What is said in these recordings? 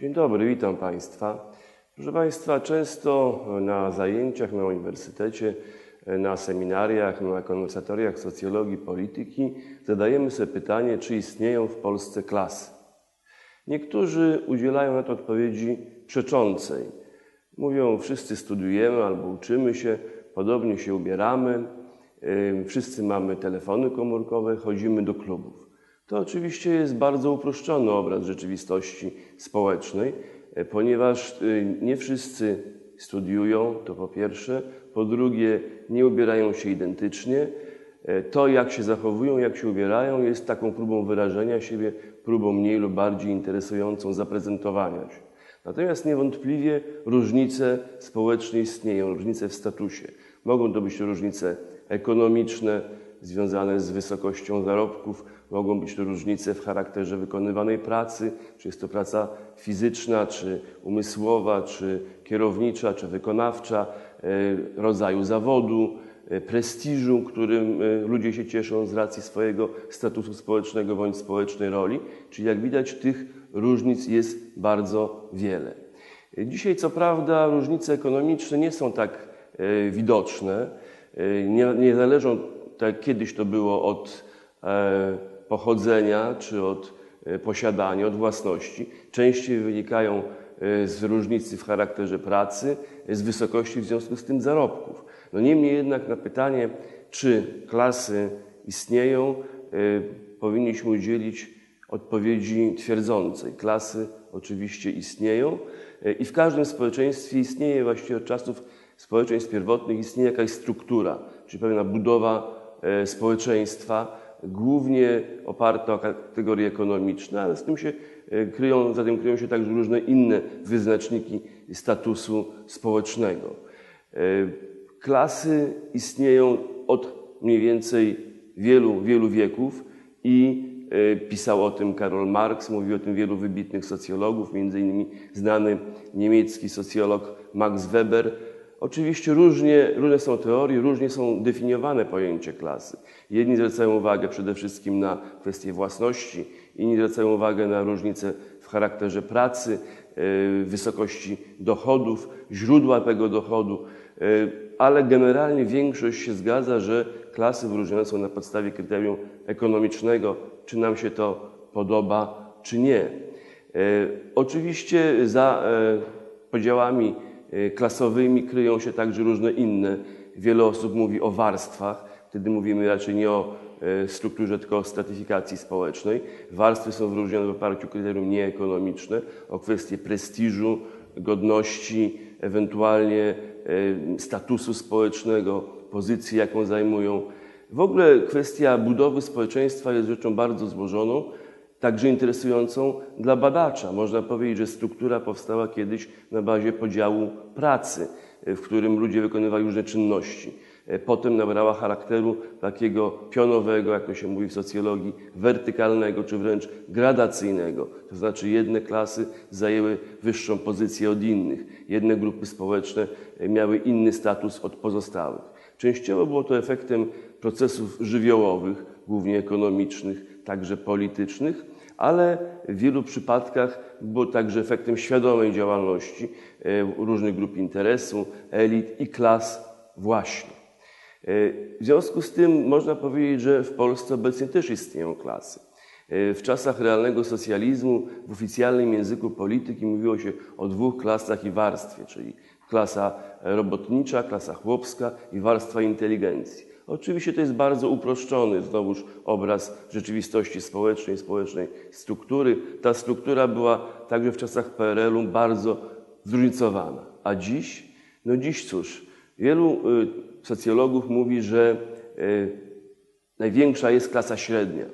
Dzień dobry, witam Państwa. Proszę Państwa, często na zajęciach na uniwersytecie, na seminariach, na konwersatoriach socjologii, polityki zadajemy sobie pytanie, czy istnieją w Polsce klasy. Niektórzy udzielają na to odpowiedzi przeczącej. Mówią, wszyscy studiujemy albo uczymy się, podobnie się ubieramy, wszyscy mamy telefony komórkowe, chodzimy do klubów. To oczywiście jest bardzo uproszczony obraz rzeczywistości społecznej, e, ponieważ e, nie wszyscy studiują, to po pierwsze. Po drugie, nie ubierają się identycznie. E, to, jak się zachowują, jak się ubierają, jest taką próbą wyrażenia siebie, próbą mniej lub bardziej interesującą zaprezentowania się. Natomiast niewątpliwie różnice społeczne istnieją, różnice w statusie. Mogą to być różnice ekonomiczne, związane z wysokością zarobków, mogą być to różnice w charakterze wykonywanej pracy, czy jest to praca fizyczna, czy umysłowa, czy kierownicza, czy wykonawcza, e, rodzaju zawodu, e, prestiżu, którym e, ludzie się cieszą z racji swojego statusu społecznego bądź społecznej roli. Czyli jak widać, tych różnic jest bardzo wiele. Dzisiaj, co prawda, różnice ekonomiczne nie są tak widoczne, nie, nie zależą tak kiedyś to było od e, pochodzenia czy od e, posiadania, od własności. Częściej wynikają e, z różnicy w charakterze pracy, z wysokości w związku z tym zarobków. No niemniej jednak na pytanie, czy klasy istnieją, powinniśmy udzielić odpowiedzi twierdzącej. Klasy oczywiście istnieją i w każdym społeczeństwie istnieje właściwie od czasów społeczeństw pierwotnych istnieje jakaś struktura, czyli pewna budowa społeczeństwa, głównie oparte o kategorie ekonomiczne, ale z tym się e, kryją, za tym kryją się także różne inne wyznaczniki statusu społecznego. E, klasy istnieją od mniej więcej wielu, wielu wieków i pisał o tym Karol Marx, mówił o tym wielu wybitnych socjologów, między innymi znany niemiecki socjolog Max Weber, Oczywiście różnie, różne są teorie, różnie są definiowane pojęcie klasy. Jedni zwracają uwagę przede wszystkim na kwestię własności, inni zwracają uwagę na różnice w charakterze pracy, e, wysokości dochodów, źródła tego dochodu, e, ale generalnie większość się zgadza, że klasy wyróżnione są na podstawie kryterium ekonomicznego, czy nam się to podoba, czy nie. E, oczywiście za podziałami klasowymi kryją się także różne inne. Wiele osób mówi o warstwach. Wtedy mówimy raczej nie o y, strukturze, tylko o stratyfikacji społecznej. Warstwy są wyróżnione w oparciu o kryterium nieekonomiczne, o kwestie prestiżu, godności, ewentualnie y, statusu społecznego, pozycji, jaką zajmują. W ogóle kwestia budowy społeczeństwa jest rzeczą bardzo złożoną także interesującą dla badacza. Można powiedzieć, że struktura powstała kiedyś na bazie podziału pracy, w którym ludzie wykonywali różne czynności. Potem nabrała charakteru takiego pionowego, jak to się mówi w socjologii, wertykalnego czy wręcz gradacyjnego. To znaczy jedne klasy zajęły wyższą pozycję od innych, jedne grupy społeczne miały inny status od pozostałych. Częściowo było to efektem procesów żywiołowych, głównie ekonomicznych, także politycznych, ale w wielu przypadkach było także efektem świadomej działalności e, różnych grup interesu, elit i klas właśnie. E, w związku z tym można powiedzieć, że w Polsce obecnie też istnieją klasy. E, w czasach realnego socjalizmu w oficjalnym języku polityki mówiło się o dwóch klasach i warstwie, czyli klasa robotnicza, klasa chłopska i warstwa inteligencji. Oczywiście to jest bardzo uproszczony znowuż obraz rzeczywistości społecznej, społecznej struktury. Ta struktura była także w czasach PRL-u bardzo zróżnicowana. A dziś? No dziś cóż, wielu y, socjologów mówi, że y, największa jest klasa średnia.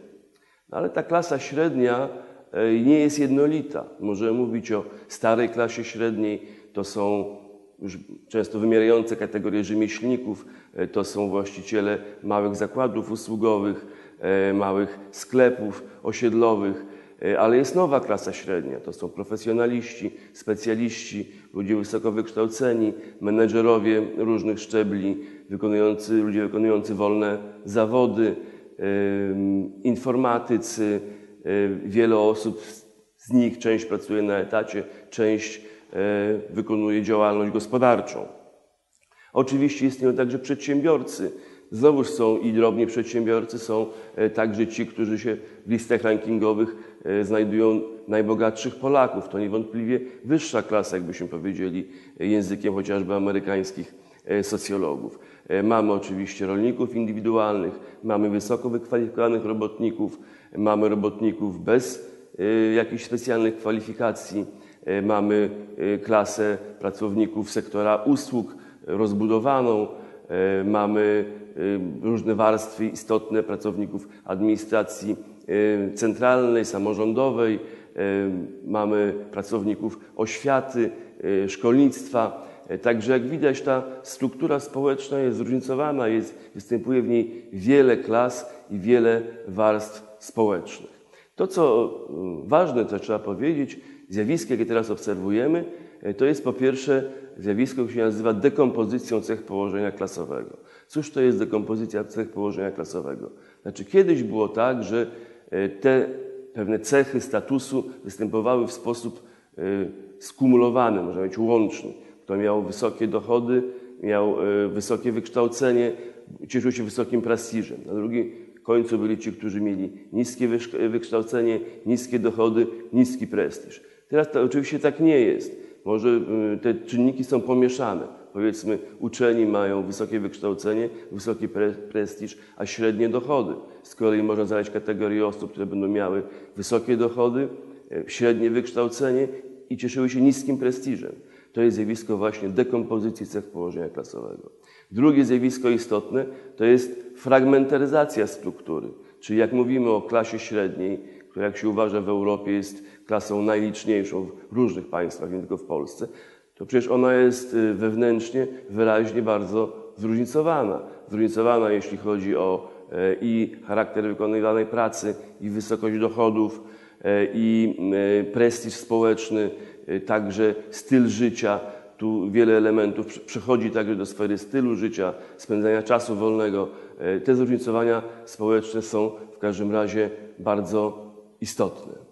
No ale ta klasa średnia y, nie jest jednolita. Możemy mówić o starej klasie średniej, to są już często wymierające kategorie rzemieślników, e, to są właściciele małych zakładów usługowych, e, małych sklepów osiedlowych, e, ale jest nowa klasa średnia. To są profesjonaliści, specjaliści, ludzie wysoko wykształceni, menedżerowie różnych szczebli, wykonujący, ludzie wykonujący wolne zawody, informatycy, wiele osób z nich część pracuje na etacie, część wykonuje działalność gospodarczą. Oczywiście istnieją także przedsiębiorcy. Znowuż są i drobni przedsiębiorcy, są e, także ci, którzy się w listach rankingowych e, znajdują najbogatszych Polaków. To niewątpliwie wyższa klasa, jakbyśmy powiedzieli językiem chociażby amerykańskich e, socjologów. Mamy oczywiście rolników indywidualnych, mamy wysoko wykwalifikowanych robotników, mamy robotników bez jakichś specjalnych kwalifikacji, mamy klasę pracowników sektora usług rozbudowaną, mamy Y, różne warstwy istotne pracowników administracji centralnej, samorządowej, mamy pracowników oświaty, szkolnictwa. Także jak widać ta struktura społeczna jest zróżnicowana, jest, występuje w niej wiele klas i wiele warstw społecznych. To, co ważne, co trzeba powiedzieć, zjawisko, jakie teraz obserwujemy, to jest po pierwsze zjawisko, które się nazywa dekompozycją cech położenia klasowego. Cóż to jest dekompozycja cech położenia klasowego? Znaczy, kiedyś było tak, że e, te pewne cechy statusu występowały w sposób e, skumulowany, można powiedzieć łączny. Kto miał wysokie dochody, miał e, wysokie wykształcenie, cieszył się wysokim prestiżem. Na drugim końcu byli ci, którzy mieli niskie wykształcenie, niskie dochody, niski prestiż. Teraz to oczywiście tak nie jest. Może te czynniki są pomieszane powiedzmy uczeni mają wysokie wykształcenie, wysoki pre prestiż, a średnie dochody. Z kolei można znaleźć kategorię osób, które będą miały wysokie dochody, e, średnie wykształcenie i cieszyły się niskim prestiżem. To jest zjawisko właśnie dekompozycji cech położenia klasowego. Drugie zjawisko istotne to jest fragmentaryzacja struktury. Czyli jak mówimy o klasie średniej, która jak się uważa w Europie jest klasą najliczniejszą w różnych państwach, nie tylko w Polsce, to przecież ona jest y, wewnętrznie wyraźnie bardzo zróżnicowana. Zróżnicowana, jeśli chodzi o e, i charakter wykonywanej pracy, i wysokość dochodów, e, i e, prestiż społeczny, także styl życia. Tu wiele elementów przechodzi także do sfery stylu życia, spędzania czasu wolnego. Te zróżnicowania społeczne są w każdym razie bardzo istotne.